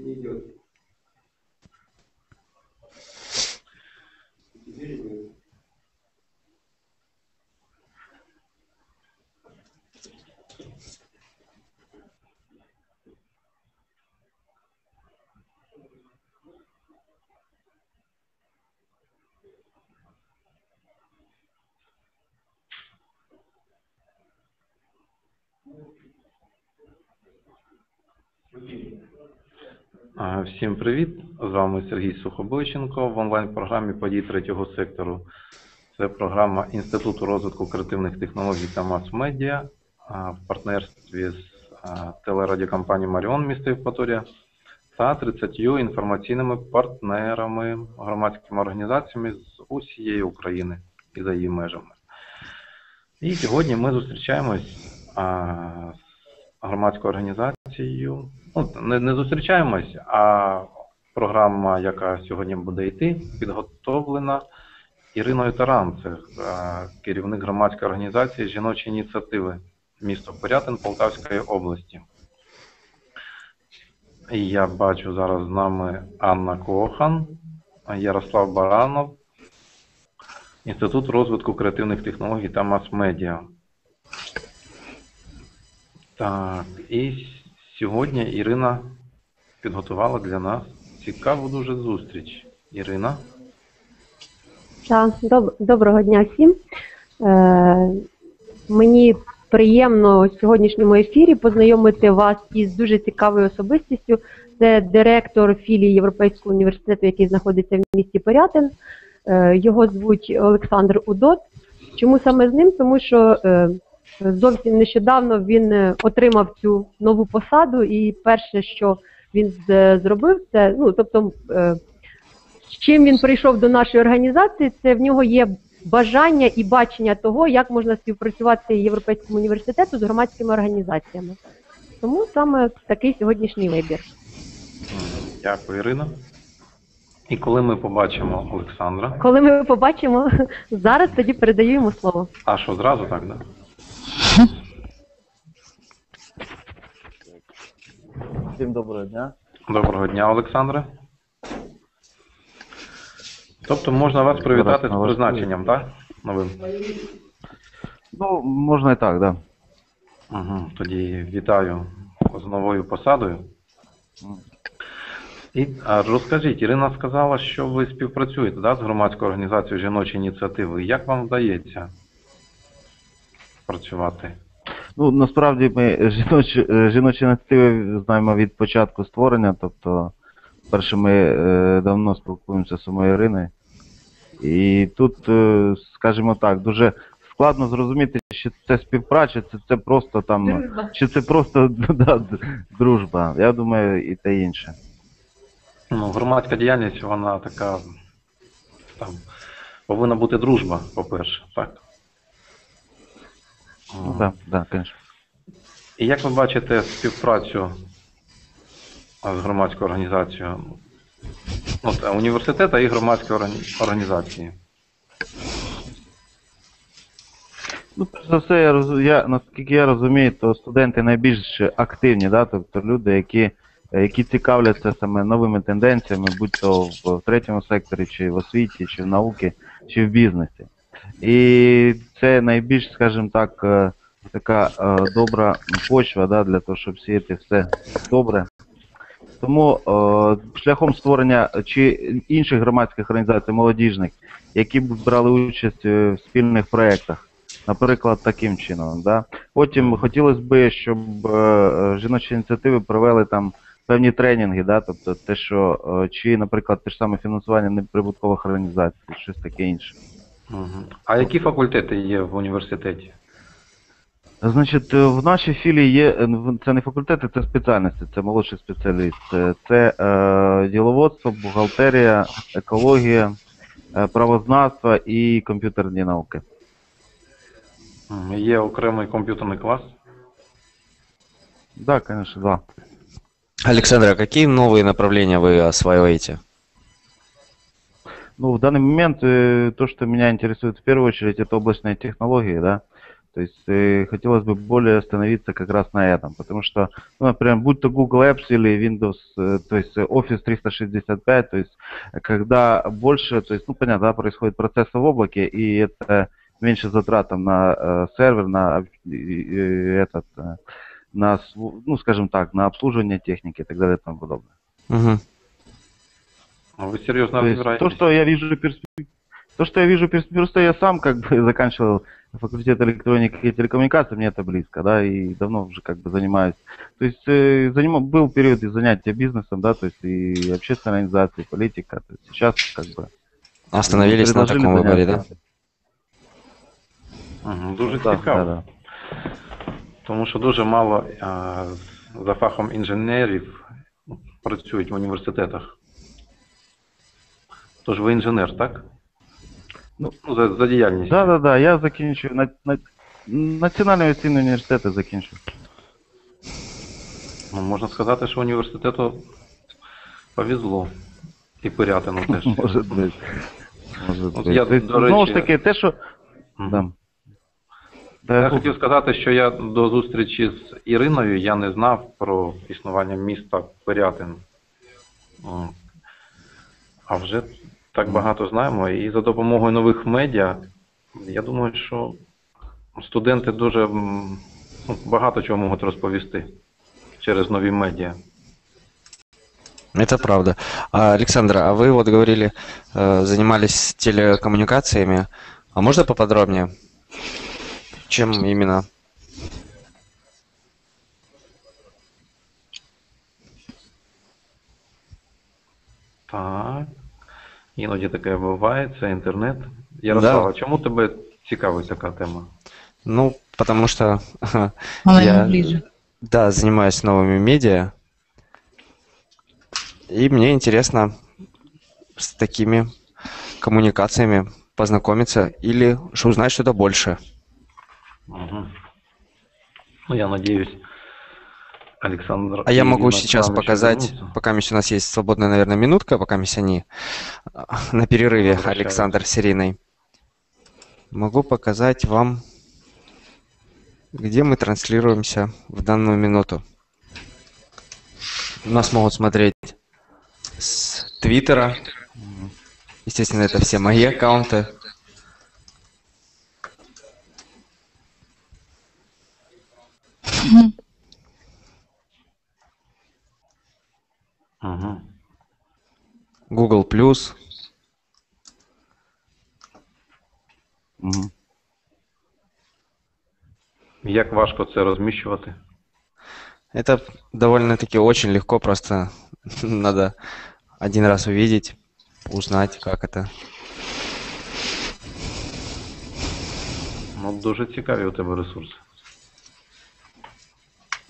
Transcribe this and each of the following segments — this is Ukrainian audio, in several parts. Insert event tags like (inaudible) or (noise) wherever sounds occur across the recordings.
не идет. Thank you. Всім привіт! З вами Сергій Сухобойченко в онлайн-програмі подій третього сектору. Це програма Інституту розвитку креативних технологій та мас-медіа в партнерстві з телерадіокомпанією Маріон міста Євпаторія та 30 інформаційними партнерами, громадськими організаціями з усієї України і за її межами. І сьогодні ми зустрічаємось з громадською організацією. Ну, не, не зустрічаємось, а програма, яка сьогодні буде йти, підготовлена Іриною Таран, це е, керівник громадської організації жіночі ініціативи місто Порятин Полтавської області. Я бачу зараз з нами Анна Кохан, Ярослав Баранов, Інститут розвитку креативних технологій та мас-медіа. Так, і сьогодні Ірина підготувала для нас цікаву дуже зустріч. Ірина. Так, доб- доброго дня всім. Е, мені приємно у сьогоднішньому ефірі познайомити вас із дуже цікавою особистістю. Це директор філії Європейського університету, який знаходиться в місті Порятин. Е, його звуть Олександр Удот. Чому саме з ним? Тому що е, зовсім нещодавно він е, отримав цю нову посаду, і перше, що він зробив, це ну тобто. е, з чим він прийшов до нашої організації, це в нього є бажання і бачення того, як можна співпрацювати Європейському університету з громадськими організаціями. Тому саме такий сьогоднішній вибір. Дякую, Ірина. І коли ми побачимо Олександра, Коли ми побачимо (laughs) зараз, тоді передаю йому слово. а що зразу так, да? Всім доброго дня. Доброго дня, Олександре. Тобто можна вас привітати з призначенням, так? Новим. Ну, можна і так, да. Угу. Тоді вітаю з новою посадою. І а розкажіть, Ірина сказала, що ви співпрацюєте да, з громадською організацією жіночі ініціативи. Як вам вдається працювати? Ну, насправді ми (laughs) жіночі, е, жіночі ініціативи знаємо від початку створення, тобто, перше, ми е, давно спілкуємося з самою Іриною. І тут, е, скажімо так, дуже складно зрозуміти, чи це співпраця, чи це просто там, чи це просто (laughs) да, дружба. Я думаю, і те інше. Ну, громадська діяльність, вона така там повинна бути дружба, по-перше, так. Ну, да, звісно. І як ви бачите співпрацю з громадською організацією? От, е, університету і громадської органі- організації. Ну, перш за все, я, роз- я, наскільки я розумію, то студенти найбільш активні, да? тобто люди, які, які цікавляться саме новими тенденціями, будь то в, в третьому секторі, чи в освіті, чи в науці, чи в бізнесі. І це найбільш, скажімо так, е, така е, добра почва да, для того, щоб сіяти все добре. Тому е, шляхом створення чи інших громадських організацій, молодіжних, які б брали участь в спільних проєктах, наприклад, таким чином. Да? Потім хотілося б, щоб жіночі ініціативи провели там певні тренінги, да? тобто те, що чи, наприклад, те ж саме фінансування неприбуткових організацій, щось таке інше. Угу. А які факультети є в університеті? Значить, е, в нашій філії є е, це не факультети, це спеціальності, це молодший спеціаліст. Це, це е, діловодство, бухгалтерія, екологія, е, правознавство і комп'ютерні науки. Є окремий комп'ютерний клас. Так, да, звісно, два. Александр, а какие новые направления вы осваиваете? Ну, в данный момент э, то, что меня интересует в первую очередь, это облачные технологии, да. То есть э, хотелось бы более остановиться как раз на этом, потому что, ну, например, будь то Google Apps или Windows, э, то есть э, Office 365, то есть э, когда больше, то есть, ну, понятно, да, происходит процесс в облаке, и это меньше затрат там, на э, сервер, на и этот, э, на, ну, скажем так, на обслуживание техники и так далее и тому подобное. Мгм. А Ви серйозно То есть розбираєтесь? то, что я вижу перспективу, то, что я вижу перспективу, просто я сам как бы (laughs) заканчивал факультет электроники и телекоммуникаций, мне это близко, да, и давно уже как бы занимаюсь. То есть э, занима- был период и занятия бизнесом, да, то есть и общественной организации, политика. То есть сейчас как бы Остановились на предложили таком выборе, да? заняться. Мгм, Дуже Да, цікаво. да, да. Тому що дуже мало а, за фахом інженерів працюють в університетах. Тож ви інженер, так? Ну, Ну, за, за діяльність. Да, да, да, я закінчую на, на, Національний авіаційний університет закінчив. Ну, можна сказати, що університету повезло. І Пирятину теж. (laughs) Може бути. Може бути. я, до Знову ж таки, те, що. Да, Я я хотів сказати, що я до зустрічі з Іриною я не знав про існування міста Пирятин М. А вже так багато знаємо. І за допомогою нових медіа, я думаю, що студенти дуже м, ну, багато чого можуть розповісти через нові медіа. Это правда. А, Александр, а вы вот говорили, э, занимались телекоммуникациями. А можно поподробнее? Чем именно? Так. Іноді таке буває, це інтернет. Ярослава, чому тебе цікавить така тема? Ну, потому что (laughs) Она Я- ему ближе. Да, занимаюсь новыми медиа. И мне интересно с такими коммуникациями познакомиться или ш- узнать что-то больше. Угу. Ну, я надеюсь, Александр... А я могу сейчас показать, вернутся. пока у нас есть свободная, наверное, минутка, пока они а, на перерыве. Александр с Ириной. Могу показать вам, где мы транслируемся в данную минуту. Нас могут смотреть с Твиттера. Естественно, это все мои аккаунты. Угу. Google+. Мгм. Як важко це розміщувати? Это довольно-таки очень легко, просто (laughs) надо один раз увидеть, узнать, как это. Ну, дуже цікаві у тебе ресурси.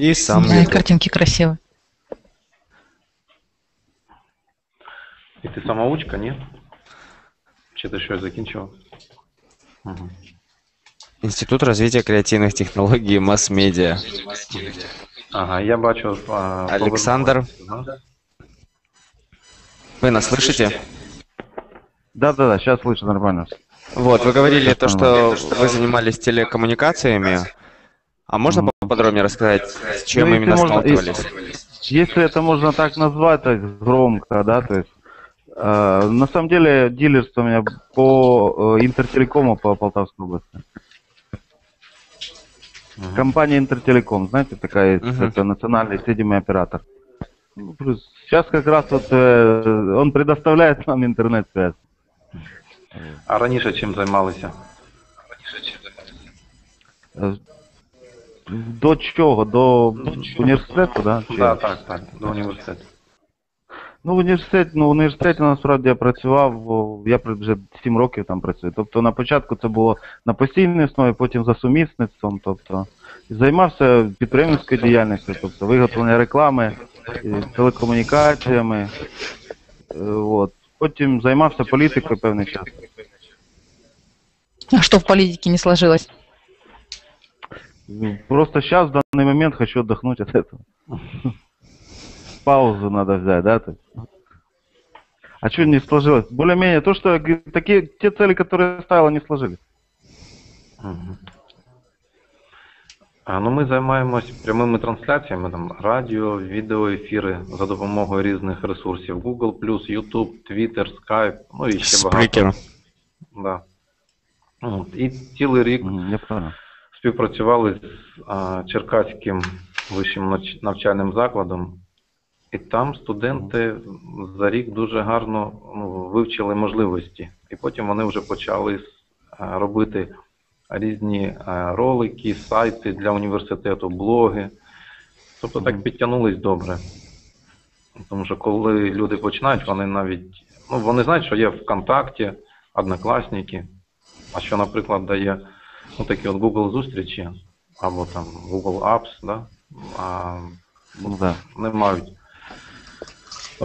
И сам Да, и YouTube. картинки красивые. І ти самоучка, ні? Чи ти щось закінчив? Угу. Институт развития креативных технологий и масс-медиа. Ага, я бачу. а, Олександр. повернувся, да? Вы нас слышите? Да, да, да, сейчас слышу нормально. Вот, вы говорили Сейчас то, что вы занимались телекоммуникациями. А можно Мгм. поподробнее рассказать, с чем Ну, если именно можно, сталкивались? Если это можно так назвать, так громко, да, то есть э, на самом деле дилерство у меня по э, интертелекому по Полтавской области. Мгм. Компания Интертелеком, знаете, такая есть, Мгм. это национальный средний оператор. Ну, плюс сейчас как раз вот э, он предоставляет нам интернет-связь. А раніше чим займалися? Е, До чого? До університету, да? Чи- Так, так, так, до університету. Ну, в університеті, ну, в університеті насправді я працював, я вже 7 років там працюю. Тобто на початку це було на постійній основі, потім за сумісництвом, тобто займався підприємницькою діяльністю, тобто виготовлення реклами, телекомунікаціями. е, От. Потім займався політикою певний час. А что в политике не сложилось? Ну, Просто сейчас, в данный момент, хочу отдохнуть от этого. Паузу надо взять, да? то есть. А что не сложилось? Более-менее то, что такие, те цели, которые я ставила, не сложились. Угу. А, ну, ми займаємось прямими трансляціями, там, радіо, відеоефіри за допомогою різних ресурсів. Google+, YouTube, Twitter, Skype, ну і ще багато. Да. От, І цілий рік Я співпрацювали з а, Черкаським вищим навчальним закладом, і там студенти за рік дуже гарно ну, вивчили можливості. І потім вони вже почали робити різні ролики, сайти для університету, блоги. Тобто так підтягнулись добре. Тому що коли люди починають, вони навіть ну, вони знають, що є ВКонтакті, Однокласники, а що, наприклад, дає ну, такі от Google зустрічі або там Google Apps, да? а, Ну да. не мають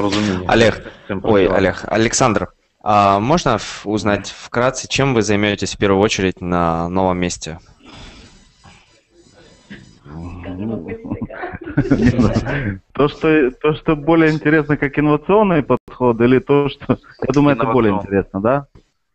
розуміння. Олег, Ой. Олег, Александр, а можно узнать вкратце, чем вы займетесь в первую очередь на новом месте? (laughs) То, что, то, что более интересно, как инновационный подход, или то, что... Я думаю, это более интересно, да?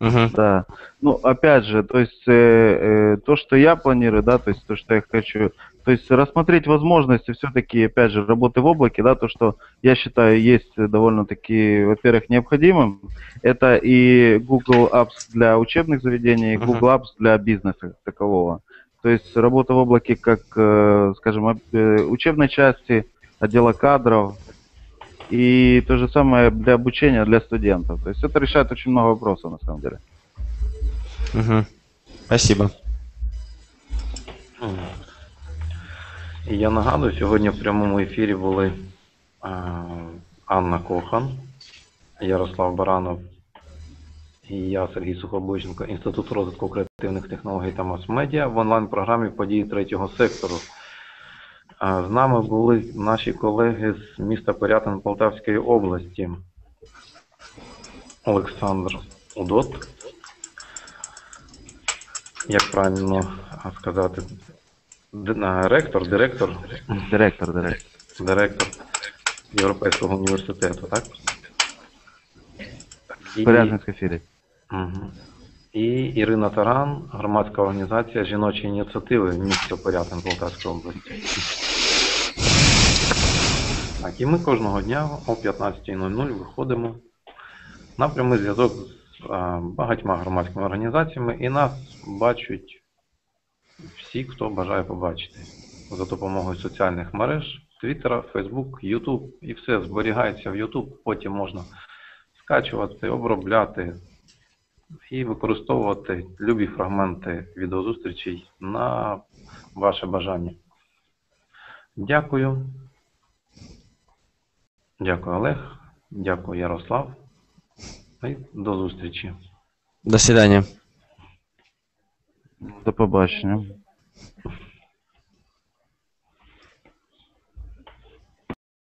Мгм. Да. Ну, опять же, то есть э, э, то, что я планирую, да, то есть то, что я хочу, то есть рассмотреть возможности все-таки, опять же, работы в облаке, да, то, что я считаю есть довольно-таки, во-первых, необходимым, это и Google Apps для учебных заведений, и. Google Apps для бизнеса такового. То есть работа в облаке как, э, скажем, э, учебной части, отдела кадров, и то же самое для обучения для студентов. То есть это решает очень много вопросов на самом деле. Мгм. Спасибо. І я нагадую, сьогодні в прямому ефірі були Анна Кохан, Ярослав Баранов і я, Сергій Сухобойченко, Інститут розвитку креативних технологій та мас-медіа в онлайн-програмі події третього сектору. З нами були наші колеги з міста Порятин Полтавської області. Олександр Удот. Як правильно сказати? Ректор, директор, Директор, директор. директор Європейського університету, так? І, Порядницький філій. Мгм. і Ірина Таран, громадська організація жіночі ініціативи міста Порятин Полтавської області. Так, і ми кожного дня о 15.00 виходимо на прямий зв'язок з багатьма громадськими організаціями, і нас бачать всі, хто бажає побачити за допомогою соціальних мереж, Твіттера, Фейсбук, Ютуб, і все зберігається в Ютуб, потім можна скачувати, обробляти і використовувати любі фрагменти відеозустрічей на ваше бажання. Дякую. Дякую, Олег. Дякую, Ярослав. І до зустрічі. До свидання. До побачення.